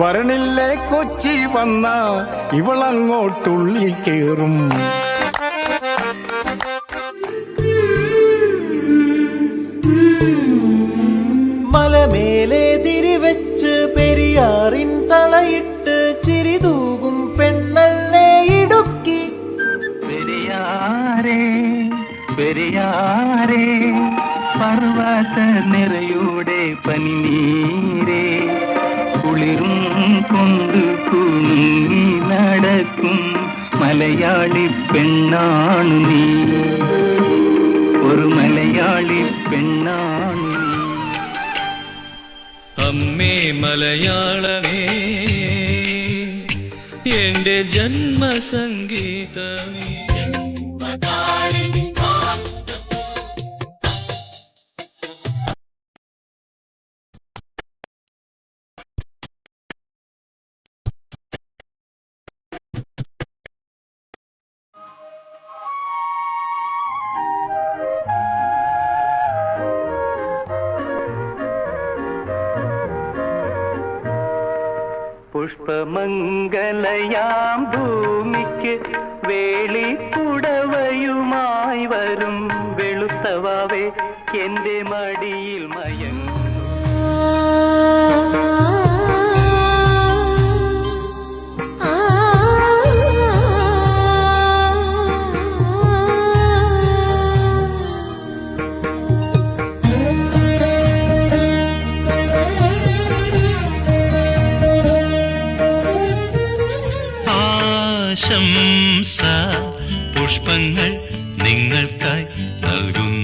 വരണില്ലേ കൊച്ചി വന്ന ഇവളങ്ങോട്ടുള്ളി കേറും. മലമേലെ തിരിവെച്ച് പെരിയാറിൻ തളയിട്ട് പെരിയാരേ പെരിയാരേ പർവത നിറയുടെ പനിനീരേ കുളിരും കൊണ്ട് കുഞ്ഞി നടക്കും മലയാളി പെണ്ണാണു നീ. ഒരു മലയാളി പെണ്ണാണു അമ്മേ മലയാളമേ എന്റെ ജന്മസംഗീതമേ. പുഷ്പമംഗലയാം ഭൂമിക്ക് വേളിക്കുടവയുമായി വെളുത്തവാവേ എന്റെ മടിയിൽ മയങ്ങും. ആശംസ പുഷ്പങ്ങൾ നിങ്ങൾക്കായി നൽകുന്നു.